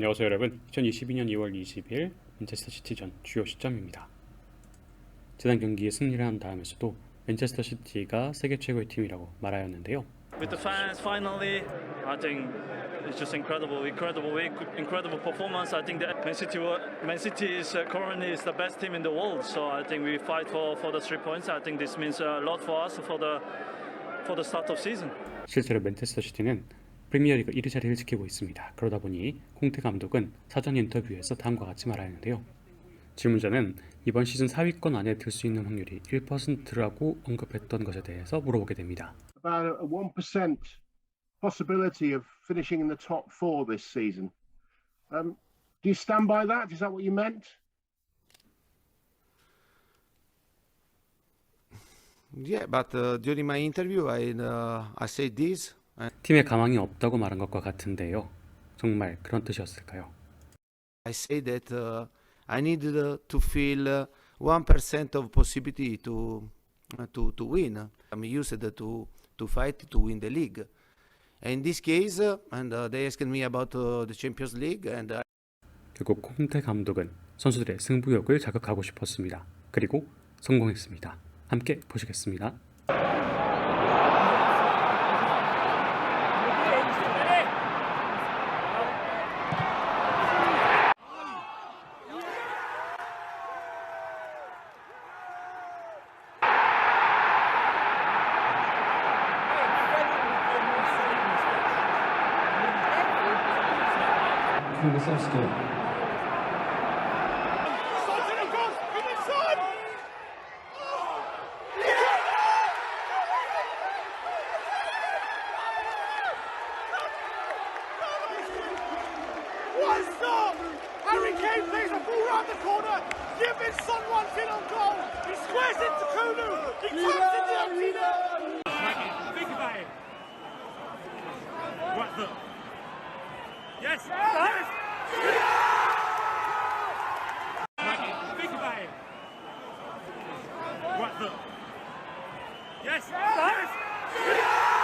안녕하세요 여러분 2022년 2월 20일 맨체스터 시티전 주요 시점입니다 지난 경기에 승리를 한 다음에서도 맨체스터 시티가 세계 최고의 팀이라고 말하였는데요 With the fans, finally, I think it's just incredible, incredible week, incredible performance. I think that Man City, Man City is uh, currently is the best team in the world. So I think we fight for, for the three points. I think this means a lot for us for the for the start of season. 실제로 맨체스터 시티는 프리미어리그 1위 자리를 지키고 있습니다 그러다 보니 콩테 감독은 사전 인터뷰에서 다음과 같이 말하였는데요 질문자는 이번 시즌 4위권 안에 들 수 있는 확률이 1%라고 언급했던 것에 대해서 물어보게 됩니다 about a one percent possibility of finishing in the top four this season. Um, do you stand by that? Is that what you meant? Yeah, but uh, during my interview, I uh, I said this. 팀에 가망이 없다고 말한 것과 같은데요 정말 그런 뜻이었을까요? I say that uh, I needed uh, to feel one percent of possibility to uh, to to win. I'm used to to fight to win the league. In this case, uh, and uh, they asked me about uh, the Champions League, and I 결국 콩테 감독은 선수들의 승부욕을 자극하고 싶었습니다. 그리고 성공했습니다. 함께 보시겠습니다. Kulusevski. One stop! Harry Kane plays a ball round the corner. Given Son runs in on goal. He squares into Kulu. He taps the empty net. Think about it. Yes. Yes. Think about it. Yes. Yes. He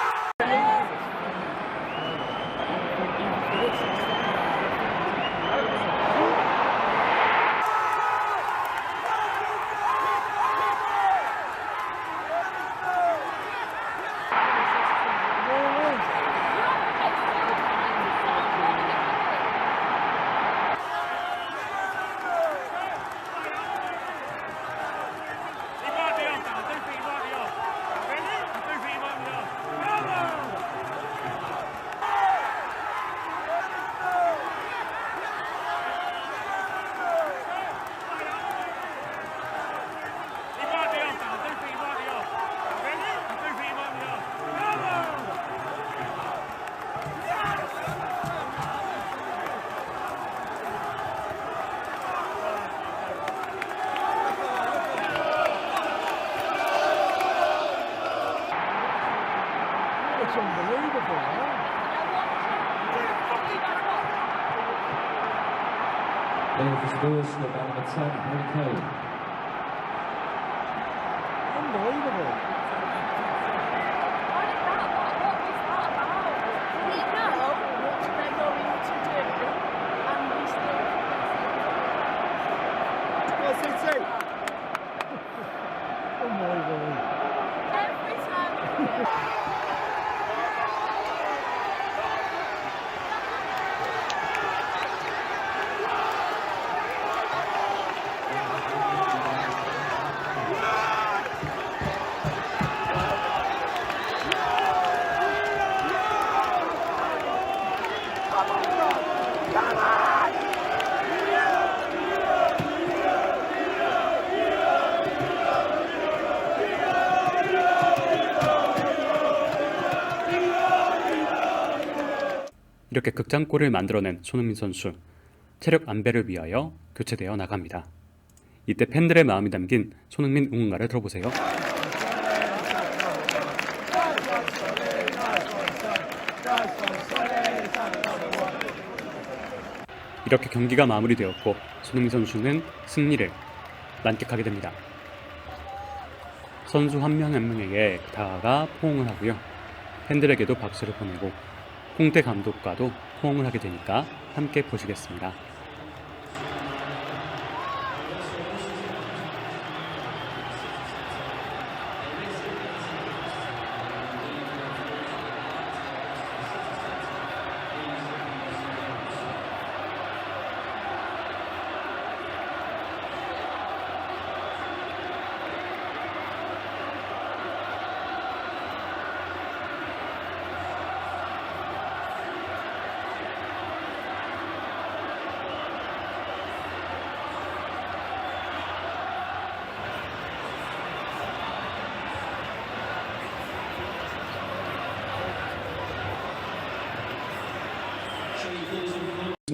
It's unbelievable, huh? Playing for Spurs, number 10, Harry Kane. Unbelievable. What is that 이렇게 극장골을 만들어낸 손흥민 선수 체력 안배를 위하여 교체되어 나갑니다. 이때 팬들의 마음이 담긴 손흥민 응원가를 들어보세요. 이렇게 경기가 마무리되었고 손흥민 선수는 승리를 만끽하게 됩니다. 선수 한 명 한 명에게 다가가 포옹을 하고요. 팬들에게도 박수를 보내고 콩테 감독과도 호응을 하게 되니까 함께 보시겠습니다.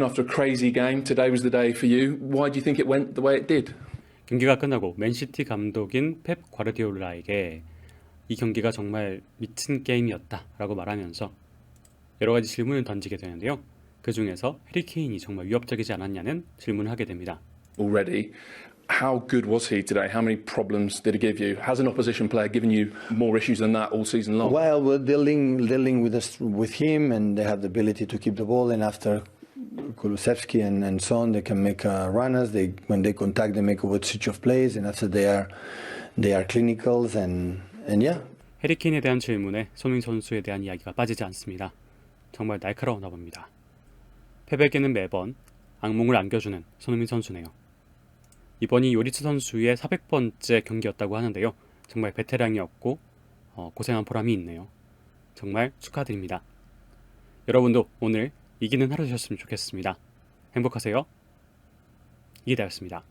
After a crazy game, today was the day for you. Why do you think it went the way it did? 경기가 끝나고 맨시티 감독인 펩 과르디올라에게 이 경기가 정말 미친 게임이었다라고 말하면서 여러 가지 질문을 던지게 되는데요. 그 중에서 해리 케인이 정말 위협적이지 않았냐는 질문을 하게 됩니다. Already, how good was he today? How many problems did he give you? Has an opposition player given you more issues than that all season long? Well, we're dealing dealing with us with him, and they have the ability to keep the ball. And after Kulusevski and, and so on, they can make uh, runners. They when they contact, they make a good switch of plays, and after they are they are clinicals and and yeah, 해리 케인에 대한 질문에 손흥민 선수에 대한 이야기가 빠지지 않습니다. 정말 날카로우나 봅니다. 펩에게는 매번 악몽을 안겨주는 손흥민 선수네요. 이번이 요리츠 선수의 400번째 경기였다고 하는데요. 정말 베테랑이었고 어, 고생한 보람이 있네요. 정말 축하드립니다. 여러분도 오늘 이기는 하루 되셨으면 좋겠습니다. 행복하세요. 이기다였습니다.